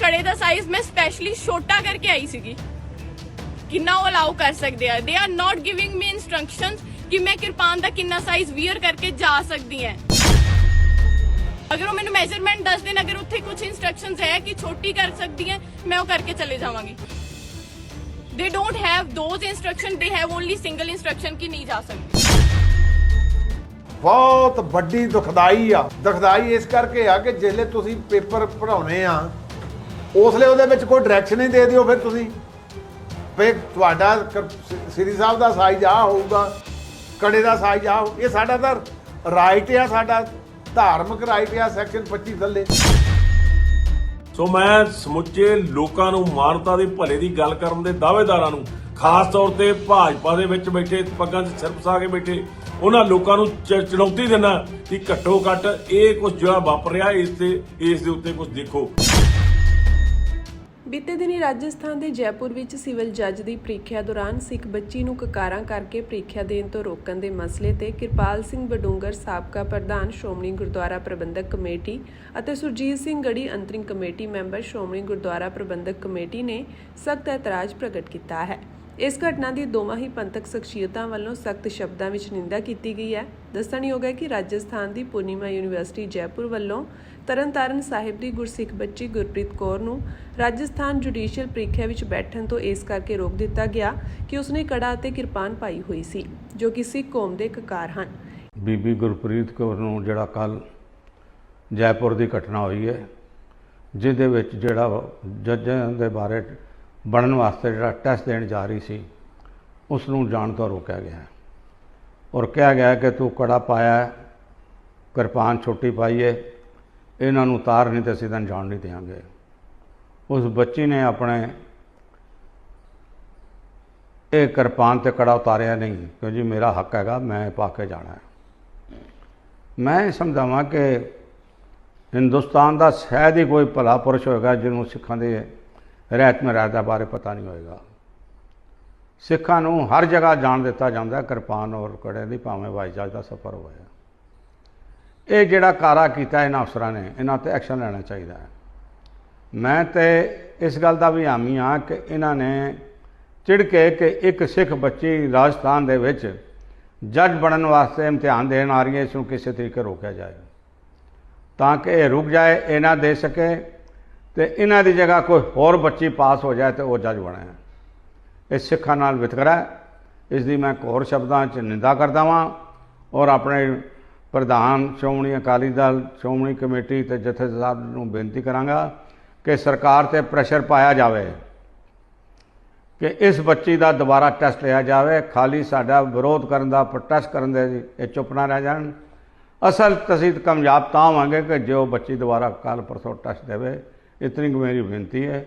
ਕੜੇ ਦਾ ਸਾਈਜ਼ ਮੈਂ ਸਪੈਸ਼ਲੀ ਛੋਟਾ ਕਰਕੇ ਆਈ ਸੀਗੀ। ਕਿੰਨਾ ਉਹ ਅਲਾਉ ਕਰ ਸਕਦੇ ਆ। They are not giving me instructions ਕਿ ਮੈਂ ਕਿਰਪਾਨ ਦਾ ਕਿੰਨਾ ਸਾਈਜ਼ ਵੀਅਰ ਕਰਕੇ ਜਾ ਸਕਦੀ ਹਾਂ। ਅਗਰ ਉਹ ਮੈਨੂੰ ਮੈਜ਼ਰਮੈਂਟ ਦੱਸ ਦੇਣ, ਅਗਰ ਉੱਥੇ ਕੁਝ ਇਨਸਟਰਕਸ਼ਨਸ ਹੈ ਕਿ ਛੋਟੀ ਕਰ ਸਕਦੀ ਹੈ, ਮੈਂ ਉਹ ਕਰਕੇ ਚਲੇ ਜਾਵਾਂਗੀ। They don't have those instruction they have only single instruction ਕਿ ਨਹੀਂ ਜਾ ਸਕਦੀ। ਬਹੁਤ ਵੱਡੀ ਦੁਖਦਾਈ ਆ। ਦੁਖਦਾਈ ਇਸ ਕਰਕੇ ਆ ਕਿ ਜਿਸਲੇ ਤੁਸੀਂ ਪੇਪਰ ਪੜਾਉਣੇ ਆ ਉਸ ਲਈ ਉਹਦੇ ਵਿੱਚ ਕੋਈ ਡਾਇਰੈਕਸ਼ਨ ਹੀ ਦੇ ਦਿਓ ਫਿਰ ਤੁਸੀਂ। ਵੀ ਤੁਹਾਡਾ ਸ੍ਰੀ ਸਾਹਿਬ ਦਾ ਸਾਈਜ਼ ਆ ਹੋਊਗਾ, ਕੜੇ ਦਾ ਸਾਈਜ਼ ਆ ਹੋਊ। ਇਹ ਸਾਡਾ ਤਾਂ ਰਾਈਟ ਆ, ਸਾਡਾ ਧਾਰਮਿਕ ਰਾਈਟ ਆ ਸੈਕਸ਼ਨ 25 ਥੱਲੇ। ਸੋ ਮੈਂ ਸਮੁੱਚੇ ਲੋਕਾਂ ਨੂੰ ਮਾਨਵਤਾ ਦੇ ਭਲੇ ਦੀ ਗੱਲ ਕਰਨ ਦੇ ਦਾਅਵੇਦਾਰਾਂ ਨੂੰ, ਖਾਸ ਤੌਰ ਤੇ ਭਾਜਪਾ ਦੇ ਵਿੱਚ ਬੈਠੇ, ਪੱਗਾਂ 'ਚ ਸਿਰ ਫਸਾ ਕੇ ਬੈਠੇ, ਉਹਨਾਂ ਲੋਕਾਂ ਨੂੰ ਚ- ਚੁਣੌਤੀ ਦਿੰਦਾ ਕਿ ਘੱਟੋ ਘੱਟ ਇਹ ਕੁਝ ਜਿਹੜਾ ਵਾਪਰ ਰਿਹਾ, ਇਸ ਤੇ ਇਸ ਦੇ ਉੱਤੇ ਕੁਝ ਦੇਖੋ। ਬੀਤੇ ਦਿਨੀ ਰਾਜਸਥਾਨ ਦੇ ਜੈਪੁਰ ਵਿੱਚ ਸਿਵਲ ਜੱਜ ਦੀ ਪ੍ਰੀਖਿਆ ਦੌਰਾਨ ਸਿੱਖ ਬੱਚੀ ਨੂੰ ਕਕਾਰਾਂ ਕਰਕੇ ਪ੍ਰੀਖਿਆ ਦੇਣ ਤੋਂ ਰੋਕਣ ਦੇ ਮਸਲੇ ਤੇ ਕਿਰਪਾਲ ਸਿੰਘ ਬਡੂੰਗਰ ਸਾਬਕਾ ਪ੍ਰਧਾਨ ਸ਼੍ਰੋਮਣੀ ਗੁਰਦੁਆਰਾ ਪ੍ਰਬੰਧਕ ਕਮੇਟੀ ਅਤੇ Surjit Singh Garhi interim committee member Shiromani Gurdwara Parbandhak committee ਨੇ ਸਖਤ ਇਤਰਾਜ਼ ਪ੍ਰਗਟ ਕੀਤਾ ਹੈ। ਇਸ ਘਟਨਾ ਦੀ ਦੋਵਾਂ ਹੀ ਪੰਥਕ ਸ਼ਖਸੀਅਤਾਂ ਵੱਲੋਂ ਸਖਤ ਸ਼ਬਦਾਂ ਵਿੱਚ ਨਿੰਦਾ ਕੀਤੀ ਗਈ ਹੈ। ਦੱਸਣਯੋਗ ਹੈ ਕਿ ਰਾਜਸਥਾਨ ਦੀ ਪੂਰਨਿਮਾ ਯੂਨੀਵਰਸਿਟੀ ਜੈਪੁਰ ਵੱਲੋਂ ਤਰਨਤਾਰਨ ਸਾਹਿਬ ਦੀ ਗੁਰਸਿੱਖ ਬੱਚੀ ਗੁਰਪ੍ਰੀਤ ਕੌਰ ਨੂੰ ਰਾਜਸਥਾਨ ਜੁਡੀਸ਼ੀਅਲ ਪ੍ਰੀਖਿਆ ਵਿੱਚ ਬੈਠਣ ਤੋਂ ਇਸ ਕਰਕੇ ਰੋਕ ਦਿੱਤਾ ਗਿਆ ਕਿ ਉਸਨੇ ਕੜਾ ਅਤੇ ਕਿਰਪਾਨ ਪਾਈ ਹੋਈ ਸੀ, ਜੋ ਕਿ ਸਿੱਖ ਕੌਮ ਦੇ ਕਕਾਰ ਹਨ। ਬੀਬੀ ਗੁਰਪ੍ਰੀਤ ਕੌਰ ਨੂੰ ਜਿਹੜਾ ਕੱਲ ਜੈਪੁਰ ਦੀ ਘਟਨਾ ਹੋਈ ਹੈ, ਜਿਹਦੇ ਵਿੱਚ ਜਿਹੜਾ ਜੱਜਾਂ ਦੇ ਬਾਰੇ ਬਣਨ ਵਾਸਤੇ ਜਿਹੜਾ ਟੈਸਟ ਦੇਣ ਜਾ ਰਹੀ ਸੀ ਉਸ ਨੂੰ ਜਾਣ ਤੋਂ ਰੋਕਿਆ ਗਿਆ। ਹੈ ਔਰ ਕਿਹਾ ਗਿਆ ਕਿ ਤੂੰ ਕੜਾ ਪਾਇਆ ਕਿਰਪਾਨ ਛੋਟੀ ਪਾਈਏ ਇਹਨਾਂ ਨੂੰ ਉਤਾਰ ਨਹੀਂ ਤੇ ਅਸੀਂ ਤੈਨੂੰ ਜਾਣ ਨਹੀਂ ਦੇਵਾਂਗੇ ਉਸ ਬੱਚੀ ਨੇ ਆਪਣੇ ਇਹ ਕਿਰਪਾਨ ਤੇ ਕੜਾ ਉਤਾਰਿਆ ਨਹੀਂ ਕਿਉਂਕਿ ਮੇਰਾ ਹੱਕ ਹੈਗਾ, ਮੈਂ ਪਾ ਕੇ ਜਾਣਾ ਹੈ। ਮੈਂ ਇਹ ਸਮਝਾਵਾਂ ਕਿ ਹਿੰਦੁਸਤਾਨ ਦਾ ਸ਼ਾਇਦ ਹੀ ਕੋਈ ਭਲਾ ਪੁਰਸ਼ ਹੋਏਗਾ ਜਿਹਨੂੰ ਸਿੱਖਾਂ ਦੇ ਰਹਿਤ ਮਰਿਆਦਾ ਬਾਰੇ ਪਤਾ ਨਹੀਂ ਹੋਏਗਾ। ਸਿੱਖਾਂ ਨੂੰ ਹਰ ਜਗ੍ਹਾ ਜਾਣ ਦਿੱਤਾ ਜਾਂਦਾ ਕਿਰਪਾਨ ਔਰ ਕੜੇ ਦੀ ਭਾਵੇਂ ਹਵਾਈ ਜਹਾਜ਼ ਦਾ ਸਫ਼ਰ ਹੋਇਆ ਇਹ ਜਿਹੜਾ ਕਾਰਾ ਕੀਤਾ ਇਹਨਾਂ ਅਫਸਰਾਂ ਨੇ, ਇਹਨਾਂ ਤੇ ਐਕਸ਼ਨ ਲੈਣਾ ਚਾਹੀਦਾ ਹੈ। ਮੈਂ ਤੇ ਇਸ ਗੱਲ ਦਾ ਵੀ ਹਾਮੀ ਹਾਂ ਕਿ ਇਹਨਾਂ ਨੇ ਚਿੜ ਕੇ ਕਿ ਇੱਕ ਸਿੱਖ ਬੱਚੀ ਰਾਜਸਥਾਨ ਦੇ ਵਿੱਚ ਜੱਜ ਬਣਨ ਵਾਸਤੇ ਇਮਤਿਹਾਨ ਦੇਣ ਆ ਰਹੀ ਹੈ, ਇਸ ਨੂੰ ਕਿਸੇ ਤਰੀਕੇ ਰੋਕਿਆ ਜਾਏ। ਤਾਂ ਕਿ ਇਹ ਰੁਕ ਜਾਏ, ਇਹ ਨਾ ਦੇ ਸਕੇ ਤੇ ਇਹਨਾਂ ਦੀ ਜਗ੍ਹਾ ਕੋਈ ਹੋਰ ਬੱਚੀ ਪਾਸ ਹੋ ਜਾਏ ਤੇ ਉਹ ਜੱਜ ਬਣੇ ਇਹ ਸਿੱਖਾਂ ਨਾਲ ਵਿਤਕਰਾ ਹੈ। ਇਸ ਦੀ ਮੈਂ ਹੋਰ ਸ਼ਬਦਾਂ 'ਚ ਨਿੰਦਾ ਕਰਦਾ ਵਾਂ ਔਰ ਆਪਣੇ ਪ੍ਰਧਾਨ ਸ਼੍ਰੋਮਣੀ ਅਕਾਲੀ ਦਲ, ਸ਼੍ਰੋਮਣੀ ਕਮੇਟੀ ਤੇ ਜਥੇਦਾਰ ਨੂੰ ਬੇਨਤੀ ਕਰਾਂਗਾ ਕਿ ਸਰਕਾਰ ਤੇ ਪ੍ਰੈਸ਼ਰ ਪਾਇਆ ਜਾਵੇ ਕਿ ਇਸ ਬੱਚੀ ਦਾ ਦੁਬਾਰਾ ਟੈਸਟ ਲਿਆ ਜਾਵੇ। ਖਾਲੀ ਸਾਡਾ ਵਿਰੋਧ ਕਰਨ ਦਾ, ਪ੍ਰੋਟੈਸਟ ਕਰਨ ਦੇ ਇਹ ਚੁੱਪ ਨਾ ਰਹਿ ਜਾਣ। ਅਸਲ ਤਸੀਂ ਕਾਮਯਾਬ ਤਾਂ ਹੋਵਾਂਗੇ ਕਿ ਜੇ ਉਹ ਬੱਚੀ ਦੁਬਾਰਾ ਕੱਲ ਪਰਸੋਂ ਟੈਸਟ ਦੇਵੇ ਇਤਨੀ ਕੁ ਮੇਰੀ ਬੇਨਤੀ ਹੈ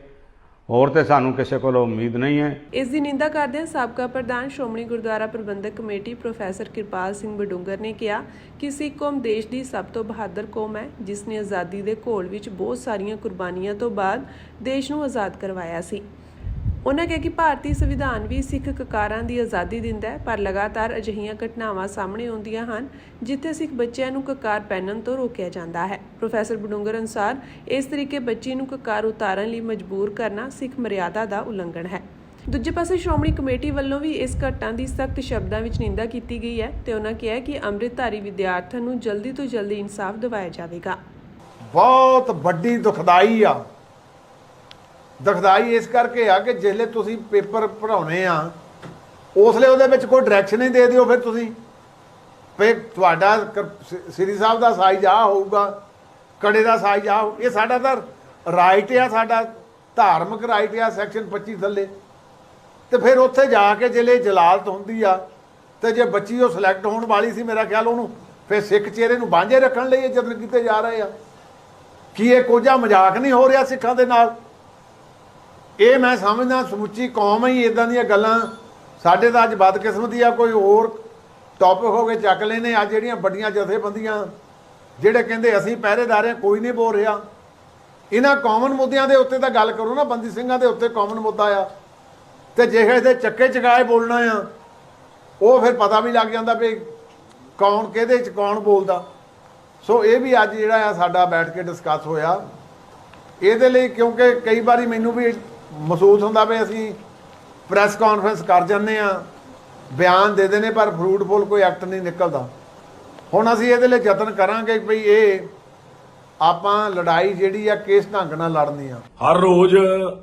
ਹੋਰ ਤੇ ਸਾਨੂੰ ਕਿਸੇ ਕੋਲੋਂ ਉਮੀਦ ਨਹੀਂ ਹੈ ਇਸ ਦੀ ਨਿੰਦਾ ਕਰਦਿਆਂ ਸਾਬਕਾ ਪ੍ਰਧਾਨ ਸ਼੍ਰੋਮਣੀ ਗੁਰਦੁਆਰਾ ਪ੍ਰਬੰਧਕ ਕਮੇਟੀ ਪ੍ਰੋਫੈਸਰ ਕਿਰਪਾਲ ਸਿੰਘ ਬਡੂੰਗਰ ਨੇ ਕਿਹਾ ਕਿ ਸਿੱਖ ਕੌਮ ਦੇਸ਼ ਦੀ ਸਭ ਤੋਂ ਬਹਾਦਰ ਕੌਮ ਹੈ ਜਿਸ ਨੇ ਆਜ਼ਾਦੀ ਦੇ ਘੋਲ ਵਿੱਚ ਬਹੁਤ ਸਾਰੀਆਂ ਕੁਰਬਾਨੀਆਂ ਤੋਂ ਬਾਅਦ ਦੇਸ਼ ਨੂੰ ਆਜ਼ਾਦ ਕਰਵਾਇਆ ਸੀ ਉਹਨਾਂ ਕਿਹਾ ਕਿ ਭਾਰਤੀ ਸੰਵਿਧਾਨ ਵੀ ਸਿੱਖ ਕਕਾਰਾਂ ਦੀ ਆਜ਼ਾਦੀ ਦਿੰਦਾ ਹੈ, ਪਰ ਲਗਾਤਾਰ ਅਜਿਹੀਆਂ ਘਟਨਾਵਾਂ ਸਾਹਮਣੇ ਆਉਂਦੀਆਂ ਹਨ, ਜਿੱਥੇ ਸਿੱਖ ਬੱਚਿਆਂ ਨੂੰ ਕਕਾਰ ਪਹਿਨਣ ਤੋਂ ਰੋਕਿਆ ਜਾਂਦਾ ਹੈ। ਪ੍ਰੋਫੈਸਰ ਬਡੂੰਗਰ ਅਨੁਸਾਰ, ਇਸ ਤਰੀਕੇ ਬੱਚੀ ਨੂੰ ਕਕਾਰ ਉਤਾਰਨ ਲਈ ਮਜਬੂਰ ਕਰਨਾ ਸਿੱਖ ਮਰਿਆਦਾ ਦਾ ਉਲੰਘਣ ਹੈ। ਦੂਜੇ ਪਾਸੇ ਸ਼੍ਰੋਮਣੀ ਕਮੇਟੀ ਵੱਲੋਂ ਵੀ ਇਸ ਘਟਨਾ ਦੀ ਸਖਤ ਸ਼ਬਦਾਂ ਵਿੱਚ ਨਿੰਦਾ ਕੀਤੀ ਗਈ ਹੈ ਤੇ ਉਹਨਾਂ ਕਿਹਾ ਕਿ ਅੰਮ੍ਰਿਤਧਾਰੀ ਵਿਦਿਆਰਥਣ ਨੂੰ ਜਲਦੀ ਤੋਂ ਜਲਦੀ ਇਨਸਾਫ ਦਿਵਾਇਆ ਜਾਵੇਗਾ। ਬਹੁਤ ਵੱਡੀ ਦੁਖਦਾਈ ਆ। ਦੁਖਦਾਈ ਇਸ ਕਰਕੇ ਆ ਕਿ ਜਿਸਲੇ ਤੁਸੀਂ ਪੇਪਰ ਪੜਾਉਣੇ ਆ, ਉਸਲੇ ਉਹਦੇ ਵਿੱਚ ਕੋਈ ਡਾਇਰੈਕਸ਼ਨ ਹੀ ਦੇ ਦਿਓ ਫਿਰ ਤੁਸੀਂ। ਫੇ ਤੁਹਾਡਾ ਸ੍ਰੀ ਸਾਹਿਬ ਦਾ ਸਾਈਜ਼ ਆ ਹੋਊਗਾ, ਕੜੇ ਦਾ ਸਾਈਜ਼ ਆ ਹੋਊ। ਇਹ ਸਾਡਾ ਤਾਂ ਰਾਈਟ ਆ, ਸਾਡਾ ਧਾਰਮਿਕ ਰਾਈਟ ਆ ਸੈਕਸ਼ਨ 25 ਥੱਲੇ। ਤੇ ਫਿਰ ਉੱਥੇ ਜਾ ਕੇ ਜਿਲੇ ਜਲਾਲਤ ਹੁੰਦੀ ਆ, ਤੇ ਜੇ ਬੱਚੀ ਉਹ ਸਿਲੈਕਟ ਹੋਣ ਵਾਲੀ ਸੀ ਮੇਰਾ ਖਿਆਲ ਉਹਨੂੰ ਫਿਰ ਸਿੱਖ ਚਿਹਰੇ ਨੂੰ ਬਾਂਝੇ ਰੱਖਣ ਲਈ ਇਹ ਯਤਨ ਕੀਤੇ ਜਾ ਰਹੇ ਆ। ਕੀ ਇਹ ਕੋਝਾ ਮਜ਼ਾਕ ਨਹੀਂ ਹੋ ਰਿਹਾ ਸਿੱਖਾਂ ਦੇ ਨਾਲ? ਇਹ ਮੈਂ ਸਮਝਦਾ, ਸਮੁੱਚੀ ਕੌਮ ਹੀ ਇਦਾਂ ਦੀਆਂ ਗੱਲਾਂ ਸਾਡੇ ਤਾਂ ਅੱਜ ਬਦਕਿਸਮਤੀ ਆ, ਕੋਈ ਹੋਰ ਟੌਪਿਕ ਹੋ ਕੇ ਚੱਕ ਲੈਨੇ ਅੱਜ ਜਿਹੜੀਆਂ ਵੱਡੀਆਂ ਜਥੇਬੰਦੀਆਂ, ਜਿਹੜੇ ਕਹਿੰਦੇ ਅਸੀਂ ਪਹਿਰੇਦਾਰ ਹਾਂ ਕੋਈ ਨਹੀਂ ਬੋਲ ਰਿਹਾ। ਇਹਨਾਂ ਕਾਮਨ ਮੁੱਦਿਆਂ ਦੇ ਉੱਤੇ ਤਾਂ ਗੱਲ ਕਰੋ ਨਾ, ਬੰਦੀ ਸਿੰਘਾਂ ਦੇ ਉੱਤੇ ਕਾਮਨ ਮੁੱਦਾ ਆ। ਤੇ ਜੇ ਦੇ ਚੱਕੇ ਚਗਾਏ ਬੋਲਣਾ ਆ, ਉਹ ਫਿਰ ਪਤਾ ਵੀ ਲੱਗ ਜਾਂਦਾ ਵੀ ਕੌਣ ਕਿਹਦੇ ਚ ਕੌਣ ਬੋਲਦਾ। ਸੋ ਇਹ ਵੀ ਅੱਜ ਜਿਹੜਾ ਆ ਸਾਡਾ ਬੈਠ ਕੇ ਡਿਸਕਸ ਹੋਇਆ। ਇਹਦੇ ਲਈ ਕਿਉਂਕਿ ਕਈ ਵਾਰੀ ਮੈਨੂੰ ਵੀ ਮਹਿਸੂਸ ਹੁੰਦਾ ਵੀ ਅਸੀਂ ਪ੍ਰੈਸ ਕਾਨਫਰੰਸ ਕਰ ਜਾਂਦੇ ਆ ਬਿਆਨ ਦੇ ਦਿੰਦੇ ਪਰ ਫਰੂਟਫੁਲ ਕੋਈ ਐਕਟ ਨਹੀਂ ਨਿਕਲਦਾ। ਹੁਣ ਅਸੀਂ ਇਹਦੇ ਲਈ ਯਤਨ ਕਰਾਂਗੇ ਵੀ ਇਹ ਆਪਾਂ ਲੜਾਈ ਜਿਹੜੀ ਆ ਕਿਸ ਢੰਗ ਨਾਲ ਲੜਨੀ ਆ। ਹਰ ਰੋਜ਼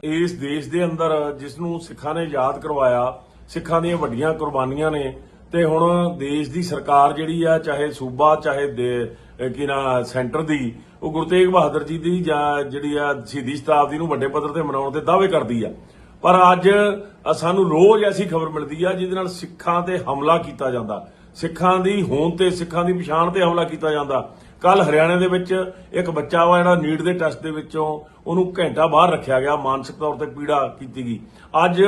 ਇਸ ਦੇਸ਼ ਦੇ ਅੰਦਰ ਜਿਸ ਨੂੰ ਸਿੱਖਾਂ ਨੇ ਯਾਦ ਕਰਵਾਇਆ, ਸਿੱਖਾਂ ਦੀਆਂ ਵੱਡੀਆਂ ਕੁਰਬਾਨੀਆਂ ਨੇ ਤੇ ਹੁਣ ਦੇਸ਼ ਦੀ ਸਰਕਾਰ ਜਿਹੜੀ ਆ, ਚਾਹੇ ਸੂਬਾ, ਚਾਹੇ ਦੇ- ਕੀ ਨਾ, ਸੈਂਟਰ ਦੀ, ਉਹ ਗੁਰੂ ਤੇਗ ਬਹਾਦਰ ਜੀ ਦੀ ਜਾਂ ਜਿਹੜੀ ਆ, ਸ਼ਹੀਦੀ ਸ਼ਤਾਬਦੀ ਨੂੰ ਵੱਡੇ ਪੱਧਰ ਤੇ ਮਨਾਉਣ ਦੇ ਦਾਅਵੇ ਕਰਦੀ ਆ। ਪਰ ਅੱਜ ਸਾਨੂੰ ਰੋਜ਼ ਐਸੀ ਖਬਰ ਮਿਲਦੀ ਆ, ਜਿਹਦੇ ਨਾਲ ਸਿੱਖਾਂ ਤੇ ਹਮਲਾ ਕੀਤਾ ਜਾਂਦਾ। ਸਿੱਖਾਂ ਦੀ ਹੋਂਦ ਤੇ, ਸਿੱਖਾਂ ਦੀ ਪਛਾਣ ਤੇ ਹਮਲਾ ਕੀਤਾ ਜਾਂਦਾ। ਕੱਲ ਹਰਿਆਣੇ ਦੇ ਵਿੱਚ ਇੱਕ ਬੱਚਾ ਵਾ ਜਿਹੜਾ ਨੀਟ ਦੇ ਟੈਸਟ ਦੇ ਵਿੱਚੋਂ ਉਹਨੂੰ ਘੰਟਾ ਬਾਹਰ ਰੱਖਿਆ ਗਿਆ, ਮਾਨਸਿਕ ਤੌਰ ਤੇ ਪੀੜਾ ਕੀਤੀ ਗਈ। ਅੱਜ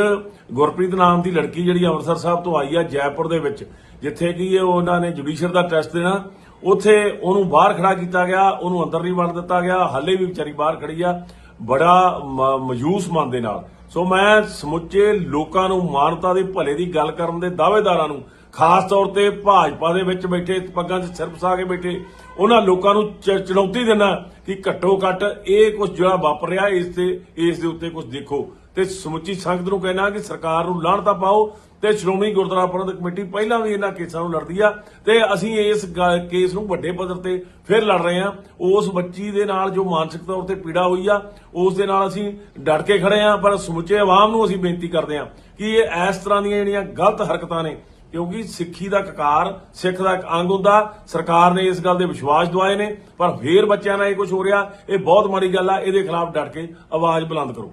ਗੁਰਪ੍ਰੀਤ ਨਾਮ ਦੀ ਲੜਕੀ ਜਿਹੜੀ ਅੰਮ੍ਰਿਤਸਰ ਸਾਹਿਬ ਤੋਂ ਆਈ ਆ ਜੈਪੁਰ ਦੇ ਵਿੱਚ, ਜਿੱਥੇ ਕਿ ਇਹ ਉਹਨਾਂ ਨੇ ਜੁਡੀਸ਼ਰ ਦਾ ਟੈਸਟ ਦੇਣਾ। ਉੱਥੇ ਉਹਨੂੰ ਬਾਹਰ ਖੜਾ ਕੀਤਾ ਗਿਆ, ਉਹਨੂੰ ਅੰਦਰ ਨਹੀਂ ਵੜ ਦਿੱਤਾ ਗਿਆ, ਹਾਲੇ ਵੀ ਵਿਚਾਰੀ ਬਾਹਰ ਖੜੀ ਆ, ਬੜਾ ਮ- ਮਯੂਸ ਮਨ ਦੇ ਨਾਲ। ਸੋ ਮੈਂ ਸਮੁੱਚੇ ਲੋਕਾਂ ਨੂੰ ਮਾਨਵਤਾ ਦੇ ਭਲੇ ਦੀ ਗੱਲ ਕਰਨ ਦੇ ਦਾਅਵੇਦਾਰਾਂ ਨੂੰ ਖਾਸ ਤੌਰ ਤੇ ਭਾਜਪਾ ਦੇ ਵਿੱਚ ਬੈਠੇ, ਪੱਗਾਂ 'ਚ ਸਿਰ ਫਸਾ ਕੇ ਬੈਠੇ, ਉਹਨਾਂ ਲੋਕਾਂ ਨੂੰ ਚ- ਚੁਣੌਤੀ ਦਿੰਦਾ ਕਿ ਘੱਟੋ ਘੱਟ ਇਹ ਕੁਝ ਜਿਹੜਾ ਵਾਪਰ ਰਿਹਾ, ਇਸ ਤੇ ਇਸ ਦੇ ਉੱਤੇ ਕੁਝ ਦੇਖੋ। ਤੇ ਸਮੁੱਚੀ ਸੰਗਤ ਨੂੰ ਕਹਿਣਾ ਕਿ ਸਰਕਾਰ ਨੂੰ ਲਾਹਣਤਾ ਪਾਓ ਤੇ ਸ਼੍ਰੋਮਣੀ ਗੁਰਦੁਆਰਾ ਪ੍ਰਬੰਧਕ ਕਮੇਟੀ ਪਹਿਲਾਂ ਵੀ ਇਹਨਾਂ ਕੇਸਾਂ ਨੂੰ ਲੜਦੀ ਆ ਤੇ ਅਸੀਂ ਇਸ ਗ- ਕੇਸ ਨੂੰ ਵੱਡੇ ਪੱਧਰ ਤੇ ਫਿਰ ਲੜ ਰਹੇ ਆ। ਉਸ ਬੱਚੀ ਦੇ ਨਾਲ ਜੋ ਮਾਨਸਿਕ ਤੌਰ ਤੇ ਪੀੜਾ ਹੋਈ ਆ, ਉਸ ਦੇ ਨਾਲ ਅਸੀਂ ਡਟ ਕੇ ਖੜੇ ਆ, ਪਰ ਸਮੁੱਚੇ ਆਵਾਮ ਨੂੰ ਅਸੀਂ ਬੇਨਤੀ ਕਰਦੇ ਆ ਕਿ ਇਹ ਇਸ ਤਰ੍ਹਾਂ ਦੀਆਂ ਜਿਹੜੀਆਂ ਗਲਤ ਹਰਕਤਾਂ ਨੇ ਕਿਉਂਕਿ ਸਿੱਖੀ ਦਾ ਕਕਾਰ, ਸਿੱਖ ਦਾ ਇੱਕ ਅੰਗ ਹੁੰਦਾ। ਸਰਕਾਰ ਨੇ ਇਸ ਗੱਲ ਦੇ ਵਿਸ਼ਵਾਸ ਦਵਾਏ ਨੇ, ਪਰ ਫੇਰ ਬੱਚਿਆਂ ਨਾਲ ਇਹ ਕੁਝ ਹੋ ਰਿਹਾ। ਇਹ ਬਹੁਤ ਮਾੜੀ ਗੱਲ ਆ, ਇਹਦੇ ਖਿਲਾਫ ਡਟ ਕੇ ਆਵਾਜ਼ ਬੁਲੰਦ ਕਰੋ।